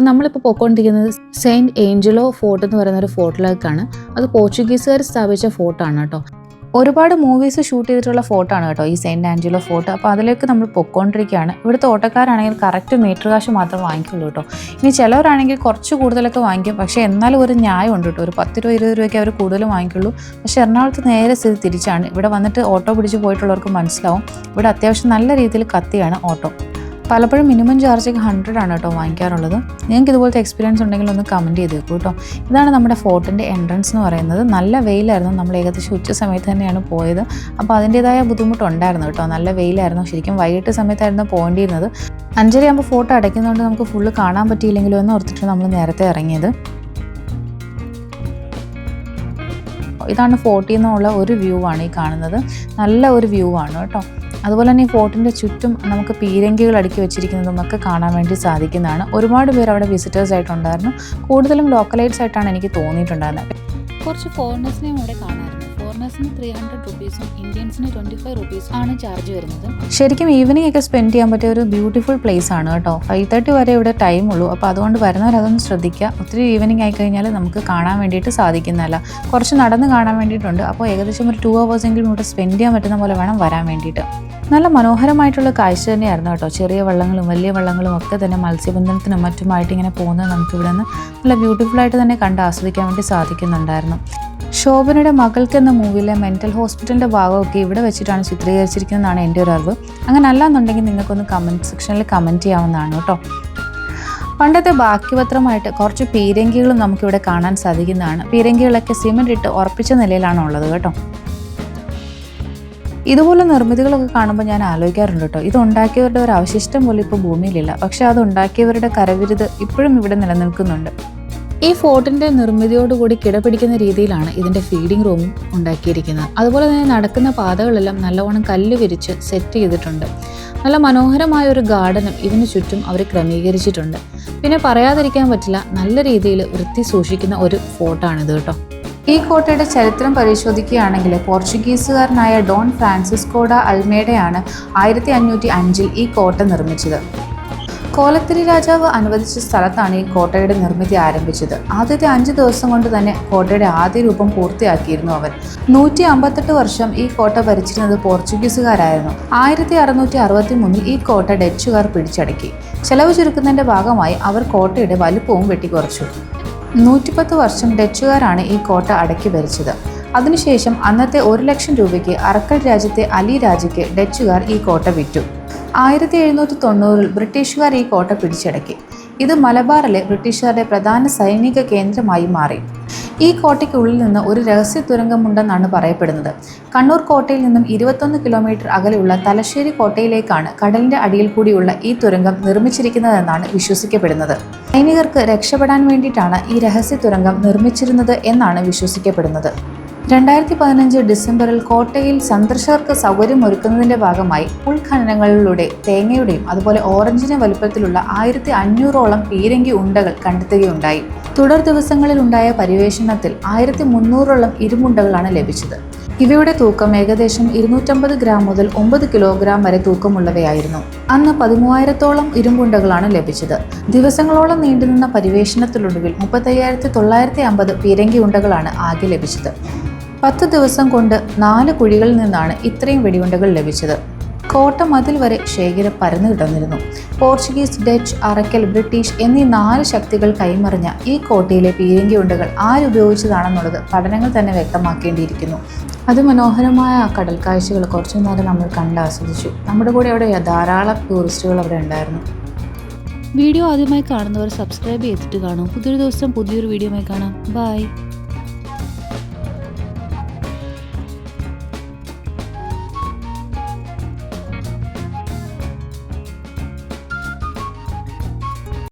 അപ്പോൾ നമ്മളിപ്പോൾ പോയിക്കൊണ്ടിരിക്കുന്നത് സെയിന്റ് ഏഞ്ചലോ ഫോർട്ട് എന്ന് പറയുന്ന ഒരു ഫോർട്ടിലേക്കാണ്. അത് പോർച്ചുഗീസുകാർ സ്ഥാപിച്ച ഫോർട്ടാണ് കേട്ടോ. ഒരുപാട് മൂവീസ് ഷൂട്ട് ചെയ്തിട്ടുള്ള ഫോട്ടോ ആണ് കേട്ടോ ഈ സെയിന്റ് ആഞ്ചലോ ഫോർട്ട് അപ്പോൾ അതിലേക്ക് നമ്മൾ പൊയ്ക്കൊണ്ടിരിക്കുകയാണ്. ഇവിടുത്തെ ഓട്ടക്കാരാണെങ്കിൽ കറക്റ്റ് മീറ്റർ കാശ് മാത്രം വാങ്ങിക്കുള്ളൂ കേട്ടോ. ഇനി ചിലവരാണെങ്കിൽ കുറച്ച് കൂടുതലൊക്കെ വാങ്ങിക്കും. പക്ഷേ എന്നാലും ഒരു ന്യായം ഉണ്ട് കേട്ടോ. ഒരു പത്ത് രൂപ ഇരുപത് രൂപയ്ക്ക് അവർ കൂടുതൽ വാങ്ങിക്കുള്ളൂ. പക്ഷേ എറണാകുളത്ത് നേരെ സ്ഥിതി തിരിച്ചാണ്. ഇവിടെ വന്നിട്ട് ഓട്ടോ പിടിച്ച് പോയിട്ടുള്ളവർക്ക് മനസ്സിലാവും. ഇവിടെ അത്യാവശ്യം നല്ല രീതിയിൽ കത്തിയാണ് ഓട്ടോ. പലപ്പോഴും മിനിമം ചാർജ് ഹൺഡ്രഡ് ആണ് കേട്ടോ വാങ്ങിക്കാറുള്ളത്. നിങ്ങൾക്ക് ഇതുപോലത്തെ എക്സ്പീരിയൻസ് ഉണ്ടെങ്കിൽ ഒന്ന് കമന്റ് ചെയ്ത് വെക്കൂ കേട്ടോ. ഇതാണ് നമ്മുടെ ഫോർട്ടിന്റെ എൻട്രൻസ് എന്ന് പറയുന്നത്. നല്ല വെയിലായിരുന്നു. നമ്മൾ ഏകദേശം ഉച്ച സമയത്ത് തന്നെയാണ് പോയത്. അപ്പോൾ അതിന്റേതായ ബുദ്ധിമുട്ടുണ്ടായിരുന്നു കേട്ടോ. നല്ല വെയിലായിരുന്നു. ശരിക്കും വൈകിട്ട് സമയത്തായിരുന്നു പോകേണ്ടിയിരുന്നത് അഞ്ചരയാകുമ്പോൾ ഫോട്ടോ അടയ്ക്കുന്നതുകൊണ്ട് നമുക്ക് ഫുള്ള് കാണാൻ പറ്റിയില്ലെങ്കിലോ എന്ന് ഓർത്തിട്ട് നമ്മൾ നേരത്തെ ഇറങ്ങിയത്. ഇതാണ് ഫോർട്ടിൽ നിന്നുള്ള ഒരു വ്യൂ ആണ് ഈ കാണുന്നത്. നല്ല ഒരു വ്യൂ ആണ് കേട്ടോ. അതുപോലെ തന്നെ ഈ ഫോർട്ടിന്റെ ചുറ്റും നമുക്ക് പീരങ്കികൾ അടുക്കി വെച്ചിരിക്കുന്നതും ഒക്കെ കാണാൻ വേണ്ടി സാധിക്കുന്നതാണ്. ഒരുപാട് പേർ അവിടെ വിസിറ്റേഴ്സ് ആയിട്ടുണ്ടായിരുന്നു. കൂടുതലും ലോക്കലൈറ്റ്സ് ആയിട്ടാണ് എനിക്ക് തോന്നിയിട്ടുണ്ടായിരുന്നത്. കുറച്ച് ഫോറിനേഴ്സിനെയും അവിടെ കാണാമായിരുന്നു ഫോറിനേഴ്സിന് ത്രീ ഹൺഡ്രഡ് റുപ്പീസും ഇന്ത്യൻസിന് ട്വന്റി ഫൈവ് റുപ്പീസും ആണ് ചാർജ് വരുന്നത്. ശരിക്കും ഈവനിങ് ഒക്കെ സ്പെൻഡ് ചെയ്യാൻ പറ്റിയ ഒരു ബ്യൂട്ടിഫുൾ പ്ലേസ് ആണ് കേട്ടോ. ഫൈവ് തേർട്ടി വരെ ഇവിടെ ടൈം ഉള്ളൂ. അപ്പോൾ അതുകൊണ്ട് വരുന്നവർ ശ്രദ്ധിക്കുക. ഒത്തിരി ഈവനിങ് ആയി കഴിഞ്ഞാൽ നമുക്ക് കാണാൻ വേണ്ടിയിട്ട് സാധിക്കുന്നതല്ല. കുറച്ച് നടന്ന് കാണാൻ വേണ്ടിയിട്ടുണ്ട്. അപ്പോൾ ഏകദേശം ഒരു ടു എങ്കിലും ഇവിടെ സ്പെൻഡ് ചെയ്യാൻ പറ്റുന്ന പോലെ വേണം വരാൻ വേണ്ടിയിട്ട്. നല്ല മനോഹരമായിട്ടുള്ള കാഴ്ച തന്നെയായിരുന്നു കേട്ടോ. ചെറിയ വള്ളങ്ങളും വലിയ വള്ളങ്ങളും ഒക്കെ തന്നെ മത്സ്യബന്ധനത്തിനും മറ്റുമായിട്ട് ഇങ്ങനെ പോകുന്നത് നമുക്കിവിടെ നിന്ന് നല്ല ബ്യൂട്ടിഫുൾ ആയിട്ട് തന്നെ കണ്ട് ആസ്വദിക്കാൻ വേണ്ടി സാധിക്കുന്നുണ്ടായിരുന്നു. ശോഭനയുടെ മകൾക്ക് എന്ന മൂവിയിലെ മെന്റൽ ഹോസ്പിറ്റലിന്റെ ഭാഗമൊക്കെ ഇവിടെ വെച്ചിട്ടാണ് ചിത്രീകരിച്ചിരിക്കുന്നതെന്നാണ് എന്റെ ഒരു അറിവ്. അങ്ങനെ അല്ലാന്നുണ്ടെങ്കിൽ നിങ്ങൾക്കൊന്ന് കമന്റ് സെക്ഷനിൽ കമന്റ് ചെയ്യാവുന്നതാണ് കേട്ടോ. പണ്ടത്തെ ബാക്കിപത്രമായിട്ട് കുറച്ച് പീരങ്കികളും നമുക്കിവിടെ കാണാൻ സാധിക്കുന്നതാണ്. പീരങ്കികളൊക്കെ സിമെന്റ് ഇട്ട് ഉറപ്പിച്ച നിലയിലാണ് ഉള്ളത് കേട്ടോ. ഇതുപോലെ നിർമ്മിതികളൊക്കെ കാണുമ്പോൾ ഞാൻ ആലോചിക്കാറുണ്ട് കേട്ടോ. ഇത് ഉണ്ടാക്കിയവരുടെ ഒരു അവശിഷ്ടം പോലും ഇപ്പോൾ ഭൂമിയിലില്ല. പക്ഷേ അത് ഉണ്ടാക്കിയവരുടെ കരവിരുത് ഇപ്പോഴും ഇവിടെ നിലനിൽക്കുന്നുണ്ട്. ഈ ഫോർട്ടിന്റെ നിർമ്മിതിയോടുകൂടി കിടപിടിക്കുന്ന രീതിയിലാണ് ഇതിന്റെ ഫീഡിംഗ് റൂമും ഉണ്ടാക്കിയിരിക്കുന്നത്. അതുപോലെ തന്നെ നടക്കുന്ന പാതകളെല്ലാം നല്ലവണ്ണം കല്ല് വിരിച്ച് സെറ്റ് ചെയ്തിട്ടുണ്ട്. നല്ല മനോഹരമായ ഒരു ഗാർഡനും ഇതിനു ചുറ്റും അവർ ക്രമീകരിച്ചിട്ടുണ്ട്. പിന്നെ പറയാതിരിക്കാൻ പറ്റില്ല നല്ല രീതിയിൽ വൃത്തി സൂക്ഷിക്കുന്ന ഒരു ഫോർട്ടാണിത് കേട്ടോ. ഈ കോട്ടയുടെ ചരിത്രം പരിശോധിക്കുകയാണെങ്കിൽ പോർച്ചുഗീസുകാരനായ ഡോൺ ഫ്രാൻസിസ്കോഡ അൽമേഡയാണ് ആയിരത്തി അഞ്ഞൂറ്റി അഞ്ചിൽ ഈ കോട്ട നിർമ്മിച്ചത്. കോലത്തിരി രാജാവ് അനുവദിച്ച സ്ഥലത്താണ് ഈ കോട്ടയുടെ നിർമ്മിതി ആരംഭിച്ചത്. ആദ്യത്തെ അഞ്ച് ദിവസം കൊണ്ട് തന്നെ കോട്ടയുടെ ആദ്യ രൂപം പൂർത്തിയാക്കിയിരുന്നു അവൻ. നൂറ്റി അമ്പത്തെട്ട് വർഷം ഈ കോട്ട ഭരിച്ചിരുന്നത് പോർച്ചുഗീസുകാരായിരുന്നു. ആയിരത്തി അറുന്നൂറ്റി അറുപത്തി മൂന്നിൽ ഈ കോട്ട ഡച്ചുകാർ പിടിച്ചടക്കി. ചെലവ് ചുരുക്കുന്നതിന്റെ ഭാഗമായി അവർ കോട്ടയുടെ വലുപ്പവും വെട്ടിക്കുറച്ചു. നൂറ്റിപ്പത്ത് വർഷം ഡച്ചുകാരാണ് ഈ കോട്ട അടക്കി ഭരിച്ചത്. അതിനുശേഷം അന്നത്തെ ഒരു ലക്ഷം രൂപയ്ക്ക് അറക്കൽ രാജ്യത്തെ അലി രാജയ്ക്ക് ഡച്ചുകാർ ഈ കോട്ട വിറ്റു. ആയിരത്തി എഴുന്നൂറ്റി തൊണ്ണൂറിൽ ബ്രിട്ടീഷുകാർ ഈ കോട്ട പിടിച്ചടക്കി. ഇത് മലബാറിലെ ബ്രിട്ടീഷുകാരുടെ പ്രധാന സൈനിക കേന്ദ്രമായി മാറി. ഈ കോട്ടയ്ക്കുള്ളിൽ നിന്ന് ഒരു രഹസ്യ തുരങ്കമുണ്ടെന്നാണ് പറയപ്പെടുന്നത്. കണ്ണൂർ കോട്ടയിൽ നിന്നും ഇരുപത്തൊന്ന് കിലോമീറ്റർ അകലെയുള്ള തലശ്ശേരി കോട്ടയിലേക്കാണ് കടലിന്റെ അടിയിൽ കൂടിയുള്ള ഈ തുരങ്കം നിർമ്മിച്ചിരിക്കുന്നതെന്നാണ് വിശ്വസിക്കപ്പെടുന്നത്. സൈനികർക്ക് രക്ഷപ്പെടാൻ വേണ്ടിയിട്ടാണ് ഈ രഹസ്യ തുരങ്കം നിർമ്മിച്ചിരുന്നത് എന്നാണ് വിശ്വസിക്കപ്പെടുന്നത്. രണ്ടായിരത്തി പതിനഞ്ച് ഡിസംബറിൽ കോട്ടയിൽ സന്ദർശകർക്ക് സൗകര്യം ഒരുക്കുന്നതിന്റെ ഭാഗമായി ഉൾഖനനങ്ങളിലൂടെ തേങ്ങയുടെയും അതുപോലെ ഓറഞ്ചിന് വലുപ്പത്തിലുള്ള ആയിരത്തി അഞ്ഞൂറോളം പീരങ്കി ഉണ്ടകൾ കണ്ടെത്തുകയുണ്ടായി. തുടർ ദിവസങ്ങളിൽ ഉണ്ടായ പര്യവേഷണത്തിൽ ആയിരത്തി മുന്നൂറോളം ഇരുമുണ്ടകളാണ് ലഭിച്ചത്. ഇവയുടെ തൂക്കം ഏകദേശം ഇരുന്നൂറ്റമ്പത് ഗ്രാം മുതൽ ഒമ്പത് കിലോഗ്രാം വരെ തൂക്കമുള്ളവയായിരുന്നു. അന്ന് പതിമൂവായിരത്തോളം ഇരുമ്പുണ്ടകളാണ് ലഭിച്ചത്. ദിവസങ്ങളോളം നീണ്ടുനിന്ന പരിവേഷണത്തിലൊടുവിൽ മുപ്പത്തയ്യായിരത്തി തൊള്ളായിരത്തി അമ്പത് പീരങ്കി ഉണ്ടകളാണ് ആകെ ലഭിച്ചത്. പത്ത് ദിവസം കൊണ്ട് നാല് കുഴികളിൽ നിന്നാണ് ഇത്രയും വെടിയുണ്ടകൾ ലഭിച്ചത്. കോട്ട മതിൽ വരെ ശേഖരം പരന്നു കിടന്നിരുന്നു. പോർച്ചുഗീസ് ഡച്ച് അറക്കൽ ബ്രിട്ടീഷ് എന്നീ നാല് ശക്തികൾ കൈമറിഞ്ഞ ഈ കോട്ടയിലെ പീരങ്കിയുണ്ടകൾ ആരുപയോഗിച്ചതാണെന്നുള്ളത് പഠനങ്ങൾ തന്നെ വ്യക്തമാക്കേണ്ടിയിരിക്കുന്നു. അതിമനോഹരമായ ആ കടൽ കാഴ്ചകൾ കുറച്ചു നേരം നമ്മൾ കണ്ട് ആസ്വദിച്ചു. നമ്മുടെ കൂടെ അവിടെ ധാരാളം ടൂറിസ്റ്റുകൾ അവിടെ ഉണ്ടായിരുന്നു. വീഡിയോ ആദ്യമായി കാണുന്നവർ സബ്സ്ക്രൈബ് ചെയ്തിട്ട് കാണും. പുതിയൊരു ദിവസം പുതിയൊരു വീഡിയോയുമായി കാണാം. ബൈ.